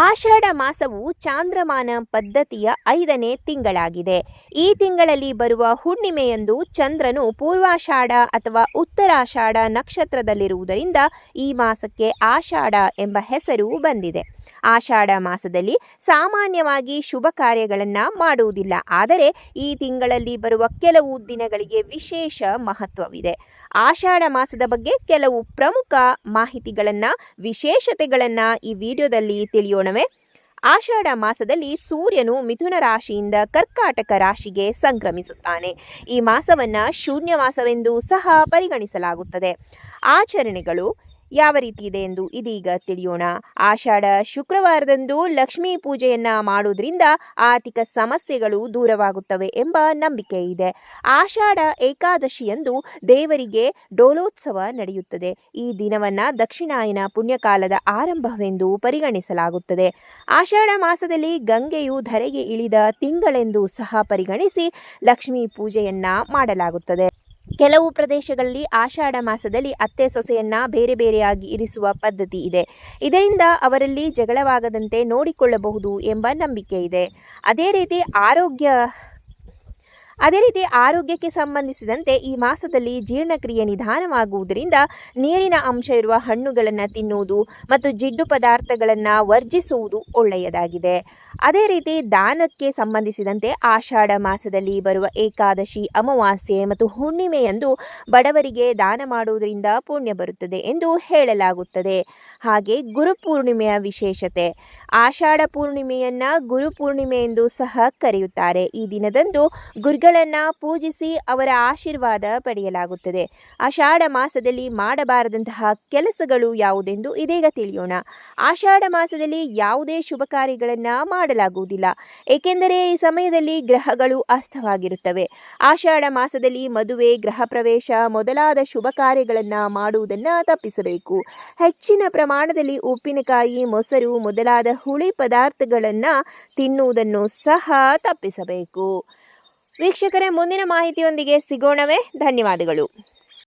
ಆಷಾಢ ಮಾಸವು ಚಾಂದ್ರಮಾನ ಪದ್ಧತಿಯ ಐದನೇ ತಿಂಗಳಾಗಿದೆ. ಈ ತಿಂಗಳಲ್ಲಿ ಬರುವ ಹುಣ್ಣಿಮೆಯಂದು ಚಂದ್ರನು ಪೂರ್ವಾಷಾಢ ಅಥವಾ ಉತ್ತರಾಷಾಢ ನಕ್ಷತ್ರದಲ್ಲಿರುವುದರಿಂದ ಈ ಮಾಸಕ್ಕೆ ಆಷಾಢ ಎಂಬ ಹೆಸರು ಬಂದಿದೆ. ಆಷಾಢ ಮಾಸದಲ್ಲಿ ಸಾಮಾನ್ಯವಾಗಿ ಶುಭ ಕಾರ್ಯಗಳನ್ನು ಮಾಡುವುದಿಲ್ಲ. ಆದರೆ ಈ ತಿಂಗಳಲ್ಲಿ ಬರುವ ಕೆಲವು ದಿನಗಳಿಗೆ ವಿಶೇಷ ಮಹತ್ವವಿದೆ. ಆಷಾಢ ಮಾಸದ ಬಗ್ಗೆ ಕೆಲವು ಪ್ರಮುಖ ಮಾಹಿತಿಗಳನ್ನು, ವಿಶೇಷತೆಗಳನ್ನು ಈ ವಿಡಿಯೋದಲ್ಲಿ ತಿಳಿಯೋಣವೇ. ಆಷಾಢ ಮಾಸದಲ್ಲಿ ಸೂರ್ಯನು ಮಿಥುನ ರಾಶಿಯಿಂದ ಕರ್ಕಾಟಕ ರಾಶಿಗೆ ಸಂಕ್ರಮಿಸುತ್ತಾನೆ. ಈ ಮಾಸವನ್ನು ಶೂನ್ಯ ಮಾಸವೆಂದು ಸಹ ಪರಿಗಣಿಸಲಾಗುತ್ತದೆ. ಆಚರಣೆಗಳು ಯಾವ ರೀತಿ ಇದೆ ಎಂದು ಇದೀಗ ತಿಳಿಯೋಣ. ಆಷಾಢ ಶುಕ್ರವಾರದಂದು ಲಕ್ಷ್ಮೀ ಪೂಜೆಯನ್ನ ಮಾಡುವುದರಿಂದ ಆರ್ಥಿಕ ಸಮಸ್ಯೆಗಳು ದೂರವಾಗುತ್ತವೆ ಎಂಬ ನಂಬಿಕೆ ಇದೆ. ಆಷಾಢ ಏಕಾದಶಿಯಂದು ದೇವರಿಗೆ ಡೋಲೋತ್ಸವ ನಡೆಯುತ್ತದೆ. ಈ ದಿನವನ್ನ ದಕ್ಷಿಣಾಯನ ಪುಣ್ಯಕಾಲದ ಆರಂಭವೆಂದು ಪರಿಗಣಿಸಲಾಗುತ್ತದೆ. ಆಷಾಢ ಮಾಸದಲ್ಲಿ ಗಂಗೆಯು ಧರೆಗೆ ಇಳಿದ ತಿಂಗಳೆಂದು ಸಹ ಪರಿಗಣಿಸಿ ಲಕ್ಷ್ಮೀ ಪೂಜೆಯನ್ನ ಮಾಡಲಾಗುತ್ತದೆ. ಕೆಲವು ಪ್ರದೇಶಗಳಲ್ಲಿ ಆಷಾಢ ಮಾಸದಲ್ಲಿ ಅತ್ತೆ ಸೊಸೆಯನ್ನ ಬೇರೆ ಬೇರೆಯಾಗಿ ಇರಿಸುವ ಪದ್ಧತಿ ಇದೆ. ಇದರಿಂದ ಅವರಲ್ಲಿ ಜಗಳವಾಗದಂತೆ ನೋಡಿಕೊಳ್ಳಬಹುದು ಎಂಬ ನಂಬಿಕೆ ಇದೆ. ಅದೇ ರೀತಿ ಆರೋಗ್ಯ ಅದೇ ರೀತಿ ಆರೋಗ್ಯಕ್ಕೆ ಸಂಬಂಧಿಸಿದಂತೆ ಈ ಮಾಸದಲ್ಲಿ ಜೀರ್ಣಕ್ರಿಯೆ ನಿಧಾನವಾಗುವುದರಿಂದ ನೀರಿನ ಅಂಶ ಇರುವ ಹಣ್ಣುಗಳನ್ನು ತಿನ್ನುವುದು ಮತ್ತು ಜಿಡ್ಡು ಪದಾರ್ಥಗಳನ್ನು ವರ್ಜಿಸುವುದು ಒಳ್ಳೆಯದಾಗಿದೆ. ಅದೇ ರೀತಿ ದಾನಕ್ಕೆ ಸಂಬಂಧಿಸಿದಂತೆ ಆಷಾಢ ಮಾಸದಲ್ಲಿ ಬರುವ ಏಕಾದಶಿ, ಅಮಾವಾಸ್ಯೆ ಮತ್ತು ಹುಣ್ಣಿಮೆಯಂದು ಬಡವರಿಗೆ ದಾನ ಮಾಡುವುದರಿಂದ ಪುಣ್ಯ ಬರುತ್ತದೆ ಎಂದು ಹೇಳಲಾಗುತ್ತದೆ. ಹಾಗೆ ಗುರುಪೂರ್ಣಿಮೆಯ ವಿಶೇಷತೆ. ಆಷಾಢ ಪೂರ್ಣಿಮೆಯನ್ನ ಗುರುಪೂರ್ಣಿಮೆ ಎಂದು ಸಹ ಕರೆಯುತ್ತಾರೆ. ಈ ದಿನದಂದು ಗುರುಗಳನ್ನ ಪೂಜಿಸಿ ಅವರ ಆಶೀರ್ವಾದ ಪಡೆಯಲಾಗುತ್ತದೆ. ಆಷಾಢ ಮಾಸದಲ್ಲಿ ಮಾಡಬಾರದಂತಹ ಕೆಲಸಗಳು ಯಾವುದೆಂದು ಇದೀಗ ತಿಳಿಯೋಣ. ಆಷಾಢ ಮಾಸದಲ್ಲಿ ಯಾವುದೇ ಶುಭ ಕಾರ್ಯಗಳನ್ನು ಮಾಡಲಾಗುವುದಿಲ್ಲ. ಏಕೆಂದರೆ ಈ ಸಮಯದಲ್ಲಿ ಗ್ರಹಗಳು ಅಸ್ತವಾಗಿರುತ್ತವೆ. ಆಷಾಢ ಮಾಸದಲ್ಲಿ ಮದುವೆ, ಗೃಹ ಪ್ರವೇಶ ಮೊದಲಾದ ಶುಭ ಕಾರ್ಯಗಳನ್ನು ಮಾಡುವುದನ್ನು ತಪ್ಪಿಸಬೇಕು. ಹೆಚ್ಚಿನ ಪ್ರಮಾಣದಲ್ಲಿ ಉಪ್ಪಿನಕಾಯಿ ಮೊಸರು ಮೊದಲಾದ ಹುಳಿ ಪದಾರ್ಥಗಳನ್ನು ತಿನ್ನುವುದನ್ನು ಸಹ ತಪ್ಪಿಸಬೇಕು. ವೀಕ್ಷಕರೇ ಮುಂದಿನ ಮಾಹಿತಿಯೊಂದಿಗೆ ಸಿಗೋಣವೇ. ಧನ್ಯವಾದಗಳು.